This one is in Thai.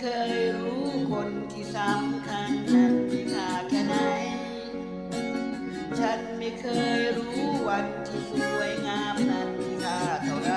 เคยรู้คนที่สำคัญนั้นมีค่าแค่ไหน ฉันไม่เคยรู้วันที่สวยงามนั้นมีค่าเท่าไร